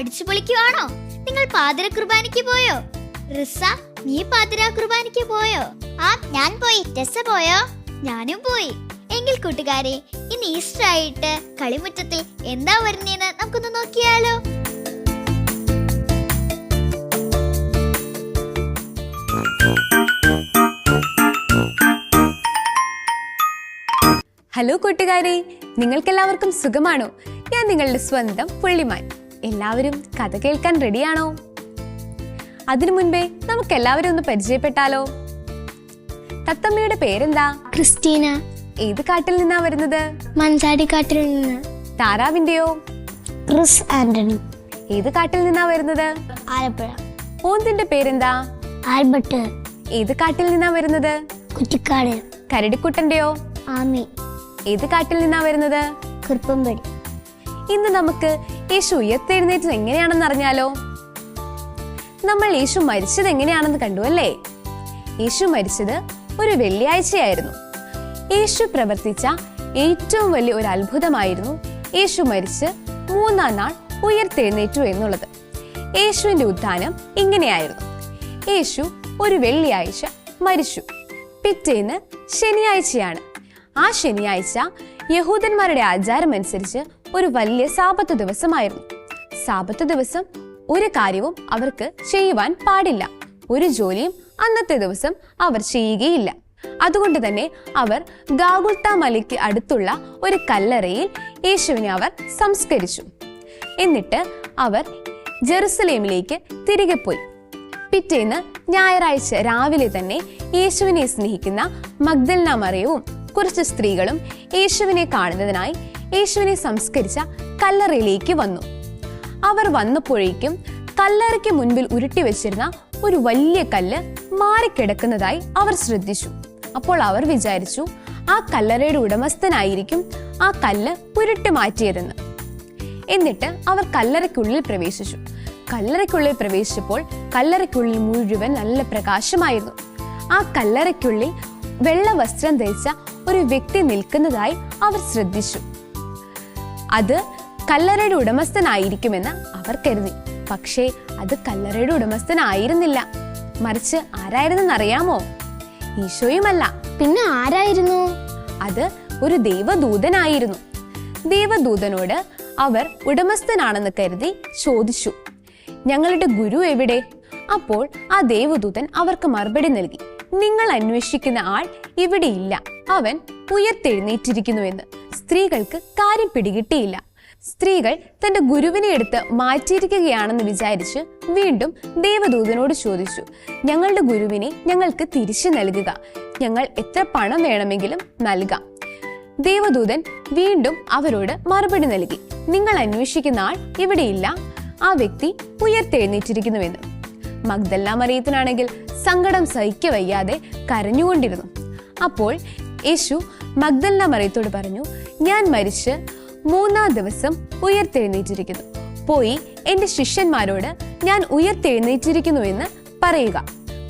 അടിച്ചു പൊളിക്കുവാണോ? നിങ്ങൾ പാതിര കുർബാനയ്ക്ക് പോയോ? റിസ നീ പാതിര കുർബാനയ്ക്ക് പോയോ? ആ ഞാൻ പോയി. രസ പോയോ? ഞാനും പോയി. എങ്കിൽ കൂട്ടുകാരെ ഇന്ന് ഈസ്റ്റർ ആയിട്ട് കളിമുറ്റത്തിൽ എന്താ വരുന്നതെന്ന് നമുക്കൊന്ന് നോക്കിയാലോ. ഹലോ കൂട്ടുകാരെ നിങ്ങൾക്കെല്ലാവർക്കും സുഖമാണോ? ഞാൻ നിങ്ങളുടെ സ്വന്തം പുള്ളിമാൻ. എല്ലാവരും കഥ കേൾക്കാൻ റെഡിയാണോ അതിനു മുൻപേ നമുക്ക് എല്ലാവരും ഒന്ന് പരിചയപ്പെട്ടാലോ? തത്തമ്മയുടെ പേരെന്താ? ക്രിസ്റ്റീന. ഏത് കാട്ടിൽ നിന്നാ വരുന്നത്? മൻസാടിക്കാട്ടിൽ നിന്ന്. താറാവിന്റെയോ? ക്രിസ് ആന്റണി. ഏത് കാട്ടിൽ നിന്നാ വരുന്നത്? ആലപ്പുഴ. ഓന്തിന്റെ പേരെന്താ? ആൽബർട്ട്. ഏത് കാട്ടിൽ നിന്നാ വരുന്നത്? കുറ്റിക്കാട്. കരടിക്കുട്ടന്റെയോ? ആമി. ഏത് കാട്ടിൽ നിന്നാ വരുന്നത്? കുറുപ്പമ്പടി. ഇന്ന് നമുക്ക് യേശു ഉയർത്തെഴുന്നേറ്റത് എങ്ങനെയാണെന്ന് അറിഞ്ഞാലോ? നമ്മൾ യേശു മരിച്ചത് എങ്ങനെയാണെന്ന് കണ്ടു അല്ലേ? യേശു മരിച്ചത് ഒരു വെള്ളിയാഴ്ചയായിരുന്നു. യേശു പ്രവർത്തിച്ച ഏറ്റവും വലിയ ഒരു അത്ഭുതമായിരുന്നു യേശു മരിച്ച് മൂന്നാം നാൾ ഉയർത്തെഴുന്നേറ്റു എന്നുള്ളത്. യേശുവിന്റെ ഉത്ഥാനം ഇങ്ങനെയായിരുന്നു. യേശു ഒരു വെള്ളിയാഴ്ച മരിച്ചു. പിറ്റേന്ന് ശനിയാഴ്ചയാണ്. ആ ശനിയാഴ്ച യഹൂദന്മാരുടെ ആചാരമനുസരിച്ച് ഒരു വലിയ സാപത്ത് ദിവസമായിരുന്നു. സാപത്ത് ദിവസം ഒരു കാര്യവും അവർക്ക് ചെയ്യുവാൻ പാടില്ല. ഒരു ജോലിയും അന്നത്തെ ദിവസം അവർ ചെയ്യുകയില്ല. അതുകൊണ്ട് തന്നെ അവർ ഗാഗുൽത്ത മലയ്ക്ക് അടുത്തുള്ള ഒരു കല്ലറയിൽ യേശുവിനെ അവർ സംസ്കരിച്ചു. എന്നിട്ട് അവർ ജെറുസലേമിലേക്ക് തിരികെ പോയി. പിറ്റേന്ന് ഞായറാഴ്ച രാവിലെ തന്നെ യേശുവിനെ സ്നേഹിക്കുന്ന മഗ്ദൽന മറിയവും കുറച്ച് സ്ത്രീകളും യേശുവിനെ കാണുന്നതിനായി യേശുവിനെ സംസ്കരിച്ച കല്ലറയിലേക്ക് വന്നു. അവർ വന്നപ്പോഴേക്കും കല്ലറയ്ക്ക് മുൻപിൽ ഉരുട്ടി വെച്ചിരുന്ന ഒരു വലിയ കല്ല് മാറിക്കിടക്കുന്നതായി അവർ ശ്രദ്ധിച്ചു. അപ്പോൾ അവർ വിചാരിച്ചു ആ കല്ലറയുടെ ഉടമസ്ഥനായിരിക്കും ആ കല്ല് ഉരുട്ടി മാറ്റിയതെന്ന് എന്നിട്ട് അവർ കല്ലറയ്ക്കുള്ളിൽ പ്രവേശിച്ചു. കല്ലറയ്ക്കുള്ളിൽ പ്രവേശിച്ചപ്പോൾ കല്ലറയ്ക്കുള്ളിൽ മുഴുവൻ നല്ല പ്രകാശമായിരുന്നു. ആ കല്ലറയ്ക്കുള്ളിൽ വെള്ള വസ്ത്രം ധരിച്ച ഒരു വ്യക്തി നിൽക്കുന്നതായി അവർ ശ്രദ്ധിച്ചു. അത് കല്ലറയുടെ ഉടമസ്ഥനായിരിക്കുമെന്ന് അവർ കരുതി. പക്ഷേ അത് കല്ലറയുടെ ഉടമസ്ഥനായിരുന്നില്ല. മറിച്ച് ആരായിരുന്നെന്ന് അറിയാമോ ഈശോയുമല്ല. പിന്നെ ആരായിരുന്നു? അത് ഒരു ദൈവദൂതനായിരുന്നു. ദൈവദൂതനോട് അവർ ഉടമസ്ഥനാണെന്ന് കരുതി ചോദിച്ചു. ഞങ്ങളുടെ ഗുരു എവിടെ? അപ്പോൾ ആ ദേവദൂതൻ അവർക്ക് മറുപടി നൽകി. നിങ്ങൾ അന്വേഷിക്കുന്ന ആൾ ഇവിടെയില്ല അവൻ ഉയർത്തെഴുന്നേറ്റിരിക്കുന്നുവെന്ന് സ്ത്രീകൾക്ക് കാര്യം പിടികിട്ടിയില്ല. സ്ത്രീകൾ തന്റെ ഗുരുവിനെ എടുത്ത് മാറ്റിയിരിക്കുകയാണെന്ന് വിചാരിച്ച് വീണ്ടും ദേവദൂതനോട് ചോദിച്ചു ഞങ്ങളുടെ ഗുരുവിനെ ഞങ്ങൾക്ക് തിരിച്ചു നൽകുക. ഞങ്ങൾ എത്ര പണം വേണമെങ്കിലും നൽകാം. ദേവദൂതൻ വീണ്ടും അവരോട് മറുപടി നൽകി നിങ്ങൾ അന്വേഷിക്കുന്ന ആൾ ഇവിടെയില്ല. ആ വ്യക്തി ഉയർത്തെഴുന്നേറ്റിരിക്കുന്നുവെന്ന് മഗ്ദല്ല മറിയത്തിനാണെങ്കിൽ സങ്കടം സഹിക്കവയ്യാതെ കരഞ്ഞുകൊണ്ടിരുന്നു. അപ്പോൾ യേശു മഗ്ദല്ല മറിയത്തോട് പറഞ്ഞു ഞാൻ മരിച്ച് മൂന്നാം ദിവസം ഉയർത്തെഴുന്നേറ്റിരിക്കുന്നു. പോയി എന്റെ ശിഷ്യന്മാരോട് ഞാൻ ഉയർത്തെഴുന്നേറ്റിരിക്കുന്നു എന്ന് പറയുക.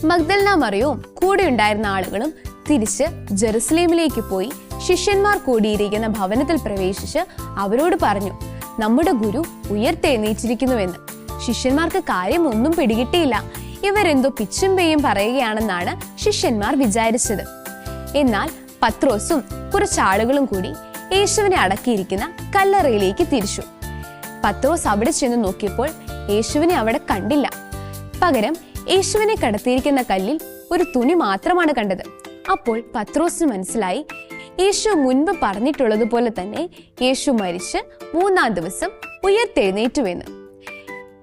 മഗ്ദല്ല മറിയവും കൂടെ ഉണ്ടായിരുന്ന ആളുകളും തിരിച്ച് ജെറുസലേമിലേക്ക് പോയി ശിഷ്യന്മാർ കൂടിയിരിക്കുന്ന ഭവനത്തിൽ പ്രവേശിച്ച് അവരോട് പറഞ്ഞു നമ്മുടെ ഗുരു ഉയർത്തെഴുന്നേറ്റിരിക്കുന്നുവെന്ന് ശിഷ്യന്മാർക്ക് കാര്യം ഒന്നും പിടികിട്ടിയില്ല. ഇവരെന്തോ പിച്ചും പെയ്യും പറയുകയാണെന്നാണ് ശിഷ്യന്മാർ വിചാരിച്ചത്. എന്നാൽ പത്രോസും കുറച്ച് ആളുകളും കൂടി യേശുവിനെ അടക്കിയിരിക്കുന്ന കല്ലറയിലേക്ക് തിരിച്ചു. പത്രോസ് അവിടെ ചെന്ന് നോക്കിയപ്പോൾ യേശുവിനെ അവിടെ കണ്ടില്ല. പകരം യേശുവിനെ കടത്തിയിരിക്കുന്ന കല്ലിൽ ഒരു തുണി മാത്രമാണ് കണ്ടത്. അപ്പോൾ പത്രോസിന് മനസ്സിലായി യേശു മുൻപ് പറഞ്ഞിട്ടുള്ളതുപോലെ തന്നെ യേശു മരിച്ച് മൂന്നാം ദിവസം ഉയർത്തെഴുന്നേറ്റുവെന്ന്.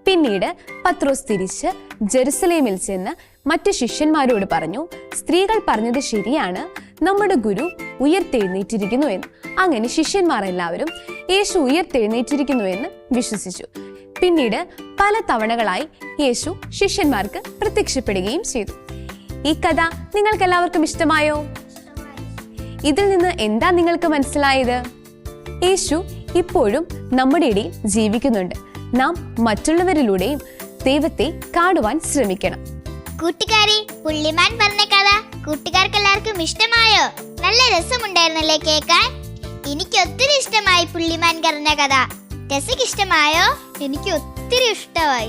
പിന്നീട് പത്രോസ് തിരിച്ച് ജെറുസലേമിൽ ചെന്ന് മറ്റു ശിഷ്യന്മാരോട് പറഞ്ഞു സ്ത്രീകൾ പറഞ്ഞത് ശരിയാണ് നമ്മുടെ ഗുരു ഉയർത്തെഴുന്നേറ്റിരിക്കുന്നു എന്ന്. അങ്ങനെ ശിഷ്യന്മാർ എല്ലാവരും യേശു ഉയർത്തെഴുന്നേറ്റിരിക്കുന്നു എന്ന് വിശ്വസിച്ചു. പിന്നീട് പല തവണകളായി യേശു ശിഷ്യന്മാർക്ക് പ്രത്യക്ഷപ്പെടുകയും ചെയ്തു. ഈ കഥ നിങ്ങൾക്ക് എല്ലാവർക്കും ഇഷ്ടമായോ? ഇതിൽ നിന്ന് എന്താ നിങ്ങൾക്ക് മനസ്സിലായത്? യേശു ഇപ്പോഴും നമ്മുടെ ഇടയിൽ ജീവിക്കുന്നുണ്ട്. നാം മറ്റുള്ളവരിലൂടെയും ദൈവത്തെ കാണുവാൻ ശ്രമിക്കണം. കൂട്ടുകാരി പുള്ളിമാൻ പറഞ്ഞ കഥ കൂട്ടുകാർക്ക് എല്ലാവർക്കും ഇഷ്ടമായോ? നല്ല രസമുണ്ടായിരുന്നല്ലേ കേൾക്കാൻ? എനിക്ക് ഒത്തിരി ഇഷ്ടമായി പുള്ളിമാൻ പറഞ്ഞ കഥ. രസക്ക് ഇഷ്ടമായോ? എനിക്ക് ഒത്തിരി ഇഷ്ടമായി.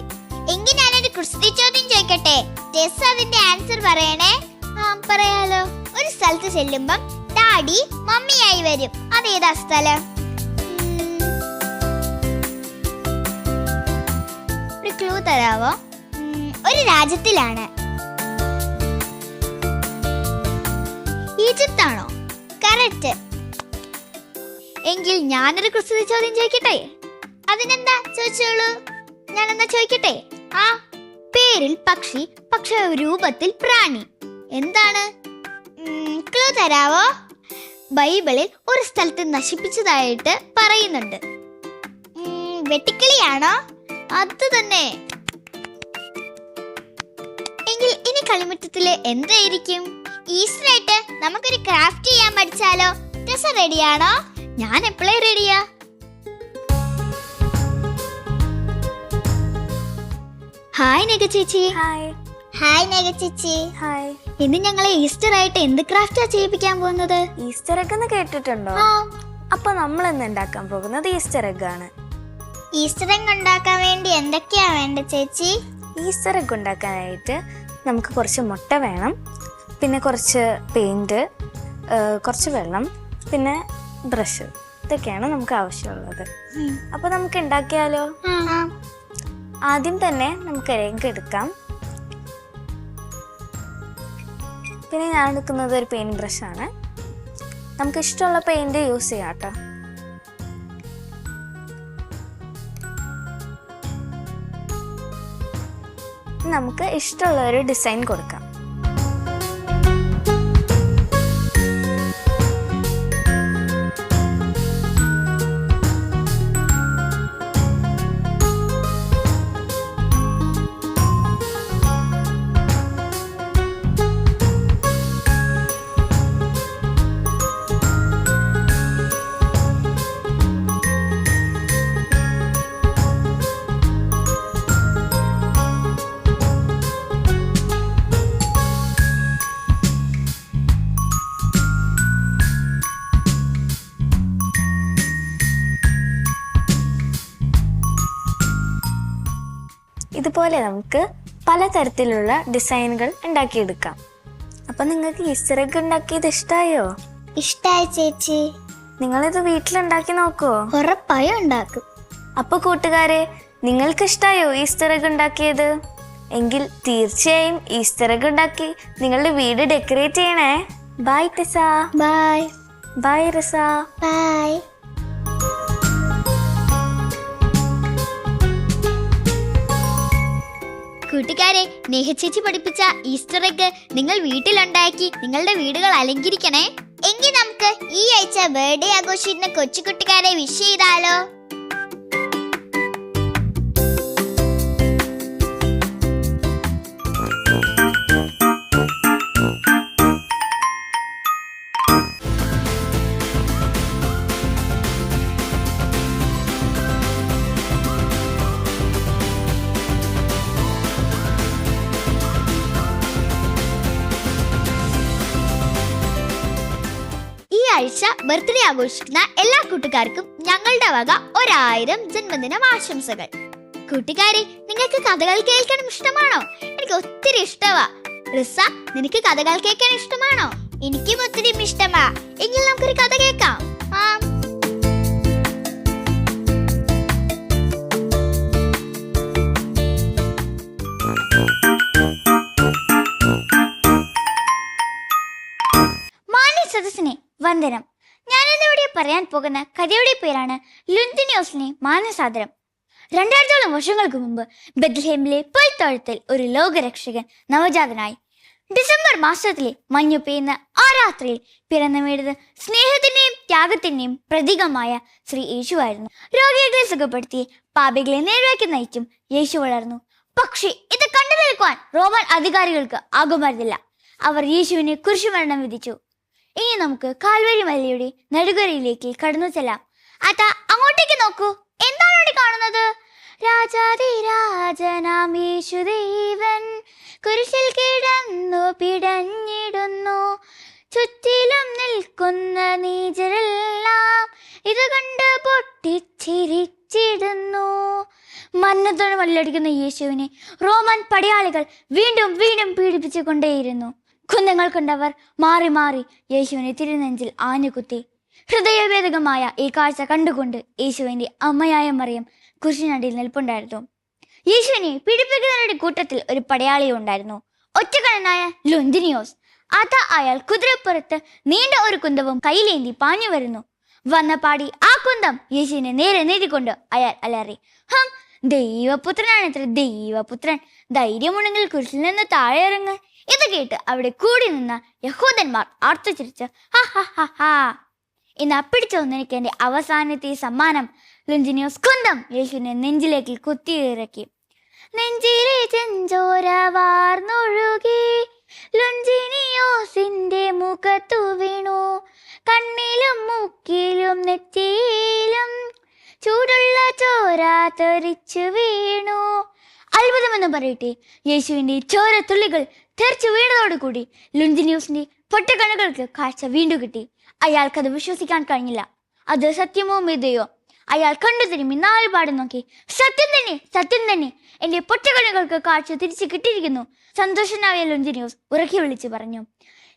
എങ്കിൽ ഞാനൊരു കുസ്തി ചോദ്യം ചോദിക്കട്ടെ? രസ അതിന്റെ ആൻസർ പറയണേ? ആ പറയാലോ. ഒരു സ്ഥലത്ത് ചെല്ലുമ്പം ഡാഡി മമ്മിയായി വരും. അതേതാ സ്ഥലം? ഒരു ക്ലൂ തരാവോ? ഒരു രാജ്യത്തിലാണ്. ഈജിപ്ത് ആണോ കറക്റ്റ് എങ്കിൽ ഞാനൊരു ക്രിസ്തു ചോദ്യം ചോദിക്കട്ടെ? അതിനെന്താ ചോദിച്ചോളൂ? ഞാനെന്നാ ചോദിക്കട്ടെ? ആ പേരിൽ പക്ഷി പക്ഷ രൂപത്തിൽ പ്രാണി. എന്താണ്? ക്ലൂ തരാവോ? ബൈബിളിൽ ഒരു സ്ഥലത്ത് നശിപ്പിച്ചതായിട്ട് പറയുന്നുണ്ട്. വെട്ടിക്കിളിയാണോ? അത് തന്നെ. എങ്കിൽ ഇനി കളിമുറ്റത്തിൽ എന്തായിരിക്കും? ഈസ്റ്റർ ആയിട്ട് നമുക്കൊരു ക്രാഫ്റ്റ് ചെയ്യാൻ പഠിച്ചാലോ? ടെസ റെഡിയാണോ? ഞാൻ എപ്പോഴേ റെഡിയാ? ഹായ് നഗ ചേച്ചി. ഹായ് ഹായ് നഗ ചേച്ചി. ഹായ് ഇന്ന് ഞങ്ങളെ ഈസ്റ്റർ ആയിട്ട് എന്ത് ക്രാഫ്റ്റാ ചെയ്യിപ്പിക്കാൻ പോകുന്നത്? ഈസ്റ്റർ എഗ് എന്ന് കേട്ടിട്ടുണ്ടോ? അപ്പൊ നമ്മൾ ഇന്ന് ഉണ്ടാക്കാൻ പോകുന്നത് ഈസ്റ്റർ എഗ് ആണ്. ഈസ്റ്റർ എഗ് ഉണ്ടാക്കാൻ വേണ്ടി എന്തൊക്കെയാ വേണ്ട ചേച്ചി? ഈസ്റ്റർ എഗ് ഉണ്ടാക്കാനായിട്ട് നമുക്ക് കുറച്ച് മുട്ട വേണം. പിന്നെ കുറച്ച് പെയിന്റ് കുറച്ച് വെള്ളം പിന്നെ ബ്രഷ് ഇതൊക്കെയാണ് നമുക്ക് ആവശ്യമുള്ളത്. അപ്പോൾ നമുക്ക് ഉണ്ടാക്കിയാലോ ആദ്യം തന്നെ നമുക്ക് രേഖ എടുക്കാം. പിന്നെ ഞാൻ എടുക്കുന്നത് ഒരു പെയിന്റ് ആണ്. നമുക്ക് ഇഷ്ടമുള്ള പെയിന്റ് യൂസ് ചെയ്യാം കേട്ടോ. നമുക്ക് ഇഷ്ടമുള്ള ഒരു ഡിസൈൻ കൊടുക്കാം. ഇതുപോലെ നമുക്ക് പലതരത്തിലുള്ള ഡിസൈനുകൾ ഉണ്ടാക്കിയെടുക്കാം. അപ്പം നിങ്ങൾക്ക് ഈസ്റ്റർ എഗ് ഉണ്ടാക്കിയത് ഇഷ്ടമായോ ഇഷ്ടായി ചേച്ചി. നിങ്ങളിത് വീട്ടിലുണ്ടാക്കി നോക്കുവോ? ഉറപ്പായും ഉണ്ടാക്കും. അപ്പൊ കൂട്ടുകാരെ നിങ്ങൾക്ക് ഇഷ്ടായോ ഈസ്റ്റർ എഗ് ഉണ്ടാക്കിയത്? എങ്കിൽ തീർച്ചയായും ഈസ്റ്റർ എഗ് ഉണ്ടാക്കി നിങ്ങളുടെ വീട് ഡെക്കറേറ്റ് ചെയ്യണേ. Bye Tessa bye bye Riza bye കൂട്ടുകാരെ നേഹച്ചേച്ചി പഠിപ്പിച്ച ഈസ്റ്റർ എഗ് നിങ്ങൾ വീട്ടിലുണ്ടാക്കി നിങ്ങളുടെ വീടുകൾ അലങ്കരിക്കണേ. എങ്കിൽ നമുക്ക് ഈ ആഴ്ച ബർത്ത്ഡേ ആഘോഷിക്കുന്ന കൊച്ചു കുട്ടിക്കാരെ വിഷ് ചെയ്താലോ? ബർത്ത്ഡേ ആഘോഷിക്കുന്ന എല്ലാ കൂട്ടുകാർക്കും ഞങ്ങളുടെ വക ഒരായിരം ജന്മദിനം ആശംസകൾ. കൂട്ടുകാരെ നിങ്ങൾക്ക് കഥകൾ കേൾക്കാൻ ഇഷ്ടമാണോ? എനിക്ക് ഒത്തിരി ഇഷ്ടമാ റിസ നിനക്ക് കഥകൾ കേൾക്കാൻ ഇഷ്ടമാണോ? എനിക്കും ഒത്തിരി ഇഷ്ടമാ. എങ്കിൽ നമുക്കൊരു കഥ കേൾക്കാം. വന്ദനം. ഞാനിന്നിവിടെ പറയാൻ പോകുന്ന കഥയുടെ പേരാണ് ലുന്തിനിയോസിനെ മാനസാദരം രണ്ടായിരത്തോളം വർഷങ്ങൾക്ക് മുമ്പ് ബെത്ലഹേമിലെ പുൽത്തോഴത്തിൽ ഒരു ലോകരക്ഷകൻ നവജാതനായി ഡിസംബർ മാസത്തിലെ മഞ്ഞു പെയ്യുന്ന ആ രാത്രിയിൽ പിറന്നു വീടുന്നത് സ്നേഹത്തിന്റെയും ത്യാഗത്തിന്റെയും പ്രതീകമായ ശ്രീ യേശുവായിരുന്നു. രോഗികളെ സുഖപ്പെടുത്തി പാപികളെ നേരിലേക്ക് നയിച്ചും യേശു വളർന്നു. പക്ഷേ ഇത് കണ്ടു നിൽക്കുവാൻ റോമൻ അധികാരികൾക്ക് ആകുമായിരുന്നില്ല. അവർ യേശുവിനെ കുരിശുമരണം വിധിച്ചു. ഇനി നമുക്ക് കാൽവരി മലയുടെ നടുകരയിലേക്ക് കടന്നു ചെല്ലാം. അതാ അങ്ങോട്ടേക്ക് നോക്കൂ. എന്താണ് അവിടെ കാണുന്നത്? രാജാതിരാജനാം യേശുദേവൻ കുരിശിൽ കിടന്നു പിടഞ്ഞിടുന്നു. ചുറ്റിലും നിൽക്കുന്ന നീചരെല്ലാം ഇത് കണ്ട് പൊട്ടിച്ചിരിച്ചിടുന്നു. മന്നത്തോട് മല്ലടിക്കുന്ന യേശുവിനെ റോമൻ പടയാളികൾ വീണ്ടും വീണ്ടും പീഡിപ്പിച്ചു കൊണ്ടേയിരുന്നു കുന്തങ്ങൾ കൊണ്ടവർ മാറി മാറി യേശുവിനെ തിരുനെഞ്ചിൽ ആഞ്ഞുകുത്തി. ഹൃദയഭേദകമായ ഈ കാഴ്ച കണ്ടുകൊണ്ട് യേശുവിന്റെ അമ്മയായ മറിയം കുരിശിനടിയിൽ നിൽപ്പുണ്ടായിരുന്നു. യേശുവിനെ പീഡിപ്പിക്കുന്നവരുടെ കൂട്ടത്തിൽ ഒരു പടയാളി ഉണ്ടായിരുന്നു. ഒറ്റക്കണ്ണനായ ലുന്തിനിയോസ്. അതാ അയാൾ കുതിരപ്പുറത്ത് നീണ്ട ഒരു കുന്തവും കയ്യിലേന്തി പാഞ്ഞു വരുന്നു. വന്ന പാടി ആ കുന്തം യേശുവിനെ നേരെ നേടിക്കൊണ്ട് അയാൾ അലറി ഹം ദൈവപുത്രനാണ് ഇത്ര ദൈവപുത്രൻ. ധൈര്യമുണ്ടെങ്കിൽ കുരിശിൽ നിന്ന് താഴെ ഇറങ്ങ് ഇത് കേട്ട് അവിടെ കൂടി നിന്ന യഹൂദന്മാർ ആർത്തു ചിരിച്ച് ഹാ ഹാ ഹാ. ഹാ എന്റെ അവസാനത്തെ സമ്മാനം. ലുഞ്ചിനിയോസ് കുന്തം യേശുവിനെ നെഞ്ചിലേക്ക് കുത്തിയിറക്കി. നെഞ്ചിലെ ചെഞ്ചോര വാർന്നൊഴുകി ലുഞ്ചിനിയോസിന്റെ മുഖത്തു വീണു. കണ്ണിലും മൂക്കിലും നെറ്റിയിലും ചൂടുള്ള ചോര തെറിച്ചു വീണു. അത്ഭുതമെന്ന് പറയട്ടെ? യേശുവിന്റെ ചോരത്തുള്ളികൾ തെറിച്ചു വീണതോടുകൂടി ലുഞ്ചിനിയൂസിന്റെ പൊട്ടക്കണ്ണുകൾക്ക് കാഴ്ച വീണ്ടും കിട്ടി. അയാൾക്കത് വിശ്വസിക്കാൻ കഴിഞ്ഞില്ല. അത് സത്യമോ മിതയോ അയാൾ കണ്ടു തിരുമ്മി നാലുപാട് നോക്കി. സത്യം തന്നെ സത്യം തന്നെ. എന്റെ പൊട്ടക്കണ്ണുകൾക്ക് കാഴ്ച തിരിച്ചു കിട്ടിയിരിക്കുന്നു സന്തോഷനായ ലുഞ്ചിനിയൂസ് ഉറക്കി വിളിച്ചു പറഞ്ഞു.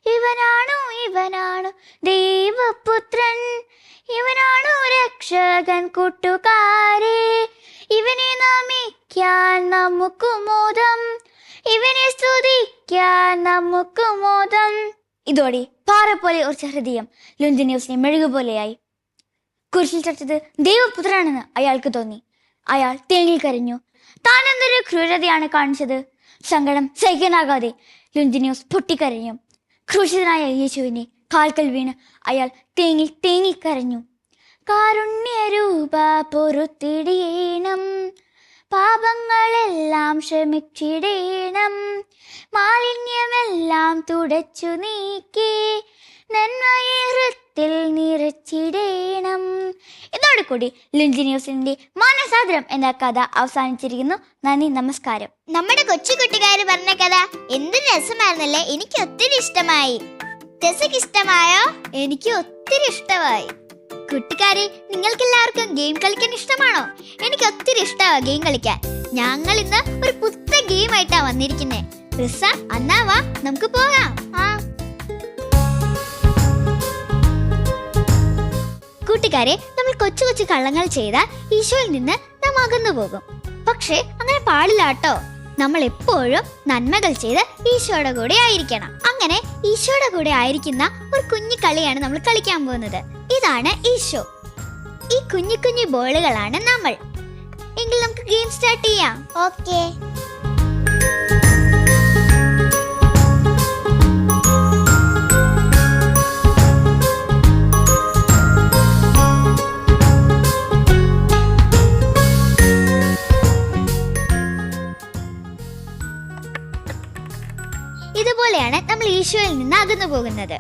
ഇവനാണു ഇവനാണു ദൈവപുത്രൻ? ഇവനാണു രക്ഷകൻ കൂട്ടുകാരെ? ഇവനെ നമിക്കാൻ നമുക്ക് മോദം. ഇവനെ സ്തുതിക്കാൻ നമുക്ക് മോദം. ഇതോടെ പാറ പോലെ ഉറച്ച ഹൃദയം ലുഞ്ചിനിയൂസിനെ മെഴുകുപോലെയായി. കുരിശിൽ ചർച്ചത് ദൈവപുത്രനാണെന്ന് അയാൾക്ക് തോന്നി. അയാൾ തേങ്ങിക്കരഞ്ഞു താൻ എന്തൊരു ക്രൂരതയാണ് കാണിച്ചത്? സങ്കടം സഹിക്കാനാകാതെ ലുഞ്ചിനിയോസ് പൊട്ടിക്കരഞ്ഞു. ക്രൂശിതനായ യേശുവിനെ കാൽക്കൽ വീണ് അയാൾ തേങ്ങി തേങ്ങിക്കരഞ്ഞു കാരുണ്യരൂപ പൊറുത്തിടിയേണം പാപങ്ങളെല്ലാം ക്ഷമിച്ചിടേണം. മാലിന്യമെല്ലാം തുടച്ചു നീക്കി. നന്മയെ ഹൃത്തിൽ നിറച്ചിടേണം. ഇതോടുകൂടി ലിഞ്ചിന്യൂസിന്റെ മാനസാദരം എന്ന കഥ അവസാനിച്ചിരിക്കുന്നു. നന്ദി നമസ്കാരം. നമ്മുടെ കൊച്ചു കുട്ടികാർ പറഞ്ഞ കഥ എന്ത് രസമായിരുന്നല്ലേ? എനിക്ക് ഒത്തിരി ഇഷ്ടമായി. രസക്ക് ഇഷ്ടമായോ? എനിക്ക് ഒത്തിരി ഇഷ്ടമായി. കൂട്ടുകാരെ നിങ്ങൾക്ക് എല്ലാവർക്കും ഗെയിം കളിക്കാൻ ഇഷ്ടമാണോ? എനിക്ക് ഒത്തിരി ഇഷ്ടമാണ് ഗെയിം കളിക്കാൻ. ഞങ്ങൾ ഇന്ന് ഒരു പുത്തൻ ഗെയിം ആയിട്ടാ വന്നിരിക്കുന്നത് റിസ അന്നാവാ നമുക്ക് പോകാം. ആ കൂട്ടുകാരെ നമ്മൾ കൊച്ചു കൊച്ചു കള്ളങ്ങൾ ചെയ്താൽ ഈശോയിൽ നിന്ന് നാം അകന്നു പോകും. പക്ഷെ അങ്ങനെ പാടില്ല കേട്ടോ. നമ്മൾ എപ്പോഴും നന്മകൾ ചെയ്ത് ഈശോയുടെ കൂടെ ആയിരിക്കണം. അങ്ങനെ ഈശോയുടെ കൂടെ ആയിരിക്കുന്ന ഒരു കുഞ്ഞു കളിയാണ് നമ്മൾ കളിക്കാൻ പോകുന്നത്. ഇതാണ് ഈശോ. ഈ കുഞ്ഞു കുഞ്ഞു ബോളുകളാണ് നമ്മൾ. എങ്കിൽ നമുക്ക് ഗെയിം സ്റ്റാർട്ട് ചെയ്യാം. ഓക്കേ. ഈശോയിൽ നിന്ന് അകന്നു പോകുന്നത്.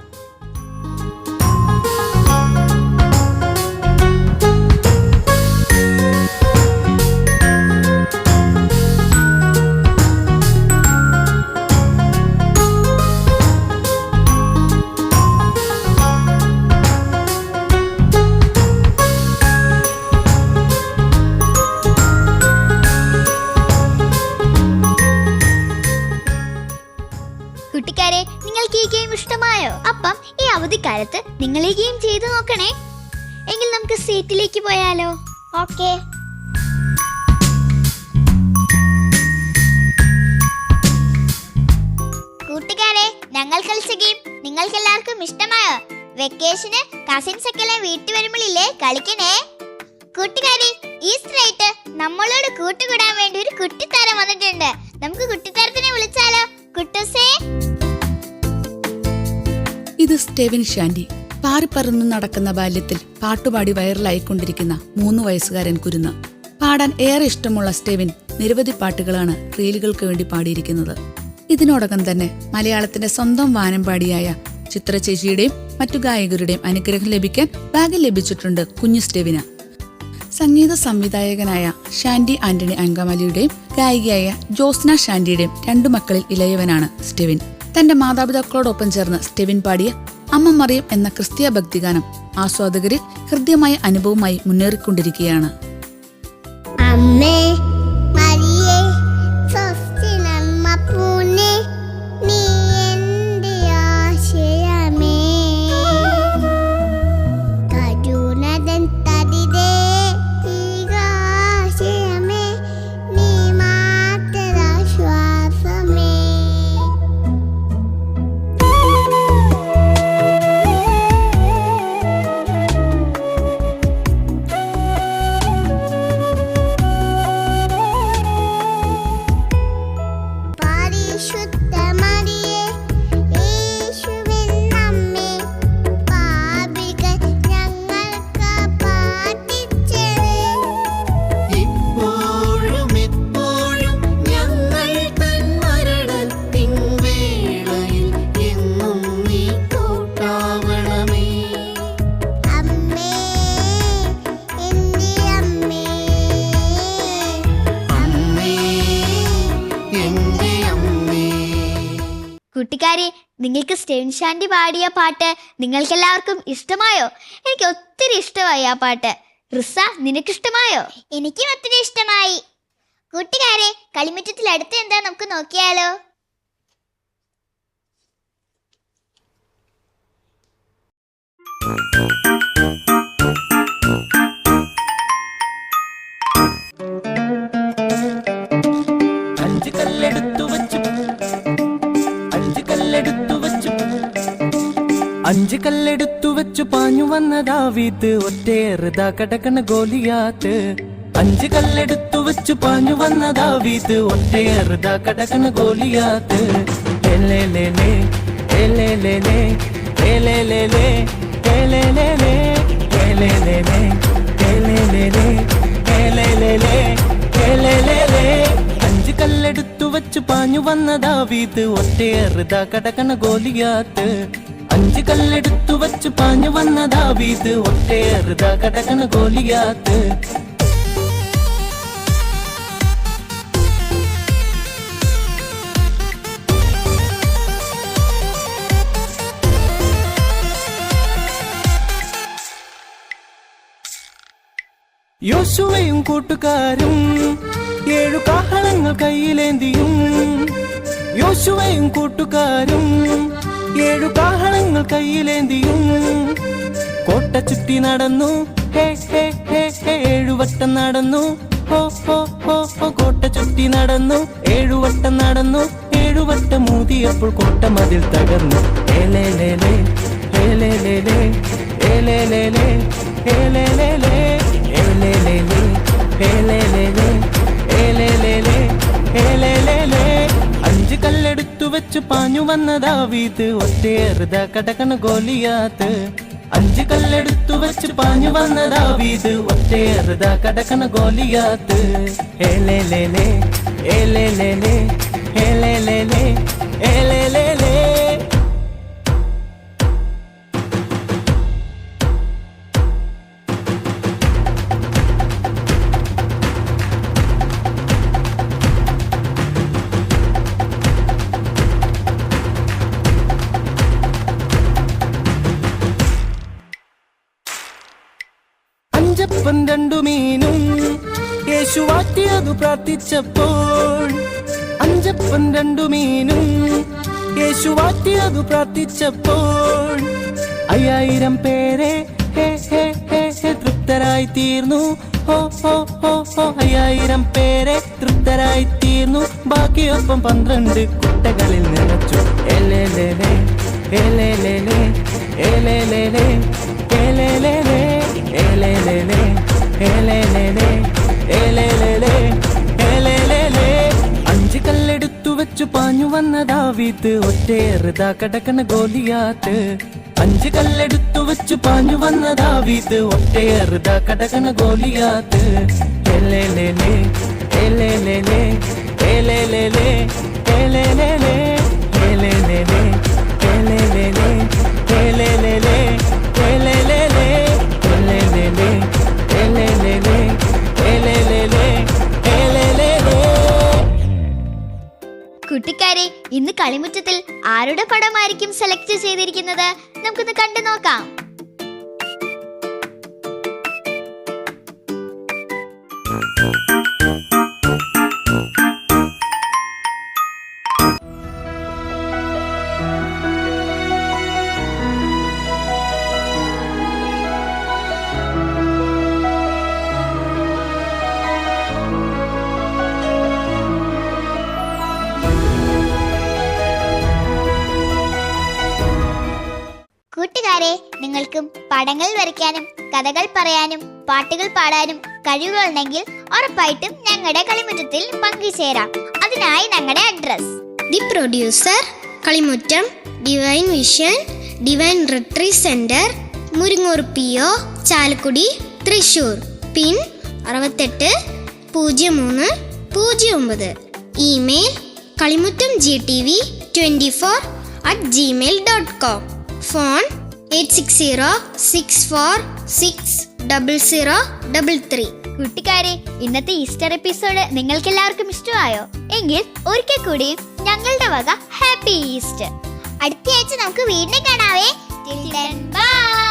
ഇഷ്ടമായോ അപ്പം ഈ അവധിക്കാലത്ത് നിങ്ങൾ ഈ ഗെയിം ചെയ്തു നോക്കണേ. എങ്കിൽ നമുക്ക് സീറ്റിലേക്ക് പോയാലോ? ഓക്കെ. കൂട്ടുകാരെ ഞങ്ങൾ കളിച്ച ഗെയിം നിങ്ങൾക്ക് എല്ലാവർക്കും ഇഷ്ടമായോ? വെക്കേഷന് കസിൻസ് ഒക്കെ വീട്ടിൽ വരുമ്പോഴില്ലേ കളിക്കണേ? കൂട്ടുകാരി ഈസ്റ്റർ ആയിട്ട് നമ്മളോട് കൂട്ടുകൂടാൻ വേണ്ടി ഒരു കുട്ടിത്താരം വന്നിട്ടുണ്ട്. നമുക്ക് കുട്ടിത്താരത്തിനെ വിളിച്ചാലോ? കുട്ടൂസേ? സ്റ്റെവിൻ ഷാൻഡി. പാറിപ്പറന്നു നടക്കുന്ന ബാല്യത്തിൽ പാട്ടുപാടി വൈറലായിക്കൊണ്ടിരിക്കുന്ന മൂന്ന് വയസ്സുകാരൻ കുരുന്ന്. പാടാൻ ഏറെ ഇഷ്ടമുള്ള സ്റ്റെവിൻ നിരവധി പാട്ടുകളാണ് റീലുകൾക്ക് വേണ്ടി പാടിയിരിക്കുന്നത്. ഇതിനോടകം തന്നെ മലയാളത്തിന്റെ സ്വന്തം വാനമ്പാടിയായ ചിത്രചേച്ചിയുടെയും മറ്റു ഗായകരുടെയും അനുഗ്രഹം ലഭിക്കാൻ ഭാഗ്യം ലഭിച്ചിട്ടുണ്ട് കുഞ്ഞു സ്റ്റെവിന്. സംഗീത സംവിധായകനായ ഷാൻഡി ആന്റണി അങ്കമാലിയുടെയും ഗായികയായ ജോസ്ന ഷാൻഡിയുടെയും രണ്ടു മക്കളിൽ ഇളയവനാണ് സ്റ്റെവിൻ. തന്റെ മാതാപിതാക്കളോടൊപ്പം ചേർന്ന് സ്റ്റെവിൻ പാടിയ അമ്മ മറിയം എന്ന ക്രിസ്തീയ ഭക്തിഗാനം ആസ്വാദകരിൽ ഹൃദ്യമായ അനുഭവമായി മുന്നേറിക്കൊണ്ടിരിക്കുകയാണ്. കൂട്ടുകാരെ നിങ്ങൾക്ക് സ്റ്റെവിൻ ശാന്തി പാടിയ പാട്ട് നിങ്ങൾക്കെല്ലാവർക്കും ഇഷ്ടമായോ? എനിക്ക് ഒത്തിരി ഇഷ്ടമായി ആ പാട്ട്. റിസ നിനക്കിഷ്ടമായോ? എനിക്കും ഒത്തിരി ഇഷ്ടമായി. കൂട്ടുകാരെ കളിമുറ്റത്തിൽ അടുത്ത് എന്താ നമുക്ക് നോക്കിയാലോ? അഞ്ച് അഞ്ച് കല്ലെടുത്തു വെച്ചു പാഞ്ഞു വന്നതാ വീത് ഒറ്റയേറുതാ കടക്കണ ഗോലിയാത്ത് അഞ്ച് കല്ലെടുത്തു വെച്ചു പാഞ്ഞു വന്നതാ വീത് ഒറ്റയേറുതാ കടക്കണ ഗോലിയാത്ത് അഞ്ച് കല്ലെടുത്തു വെച്ചു പാഞ്ഞു വന്നതാ വീത് ഒറ്റയേറുതാ കടക്കണ ഗോലിയാത്ത് അഞ്ച് കല്ലെടുത്തു വെച്ച് പാഞ്ഞു വന്ന ദാവീദ് ഒട്ടേറുത കടകണ ഗോലിയാത്ത്. യോശുവയും കൂട്ടുകാരും ഏഴു കാഹളങ്ങൾ കയ്യിലേന്തിയും. യോശുവയും കൂട്ടുകാരും ഏഴു കാഹളങ്ങൾ കയ്യിലേന്തിയും കോട്ട ചുറ്റി നടന്നു ഹേ ഹേ ഏഴുവട്ടം നടന്നു കോട്ട ചുറ്റി നടന്നു ഏഴുവട്ടം നടന്നു ഏഴുവട്ടം മൂതിയപ്പോൾ കോട്ട മതിൽ തകർന്നു ഏലേലേലേ വെച്ച് പാഞ്ഞു വന്ന ദാവീദ് ഒറ്റയേറുത കടകണ ഗോലിയാത്ത്. അഞ്ച് കല്ലെടുത്തു വെച്ച് പാഞ്ഞു വന്ന ദാവീദ് ഒറ്റയേറുത കടകണ ഗോലിയാത്ത്. ഏലേലേലേ ഏലേലേലേ ഏലേലേലേ ഏലേലേലേ അതു പ്രാർത്ഥിച്ചപ്പോൾ അഞ്ചപ്പൻ രണ്ടു മീനും യേശുവാറ്റി അതു പ്രാർത്ഥിച്ചപ്പോൾ അയ്യായിരം പേരെ തൃപ്തരായി തീർന്നു. അയ്യായിരം പേരെ തൃപ്തരായി തീർന്നു. ബാക്കിയൊപ്പം പന്ത്രണ്ട് കുട്ടകളിൽ നിറച്ചു. എലേ അഞ്ച് കല്ലെടുത്തു വെച്ചു പാഞ്ഞു വന്നതാ വീത്ത് ഒറ്റയേറുതാ കടക്കണ ഗോലിയാത്ത്. അഞ്ച് കല്ലെടുത്തു വെച്ചു പാഞ്ഞു വന്നതാ വീത്ത് ഒറ്റയേറുതാ കടകണ ഗോലിയാത്ത്. എലേ കുട്ടിക്കാരെ ഇന്ന് കളിമുറ്റത്തിൽ ആരുടെ പടമായിരിക്കും സെലക്ട് ചെയ്തിരിക്കുന്നത്? നമുക്കൊന്ന് കണ്ടു നോക്കാം നിങ്ങൾക്കും പടങ്ങൾ വരയ്ക്കാനും കഥകൾ പറയാനും പാട്ടുകൾ പാടാനും കഴിവുകളുണ്ടെങ്കിൽ ഉറപ്പായിട്ടും ഞങ്ങളുടെ കളിമുറ്റത്തിൽ പങ്കുചേരാം. അതിനായി ഞങ്ങളുടെ address the producer Kalimuttam divine vision divine retreat centre Muringoor P O Chalakudy Thrissur. Pin അറുപത്തെട്ട് പൂജ്യം മൂന്ന് പൂജ്യം ഒമ്പത്. Email Kalimuttam G T V twenty four at Gmail dot com phone eight six zero six four six double zero double three. കുട്ടിക്കാരെ ഇന്നത്തെ Easter episode നിങ്ങൾക്ക് എല്ലാവർക്കും ഇഷ്ടമായോ? എങ്കിൽ ഒരിക്കൽ കൂടി ഞങ്ങളുടെ വക ഹാപ്പി ഈസ്റ്റർ. അടുത്തയാഴ്ച നമുക്ക് വീണ്ടും കാണാവേ. ബൈ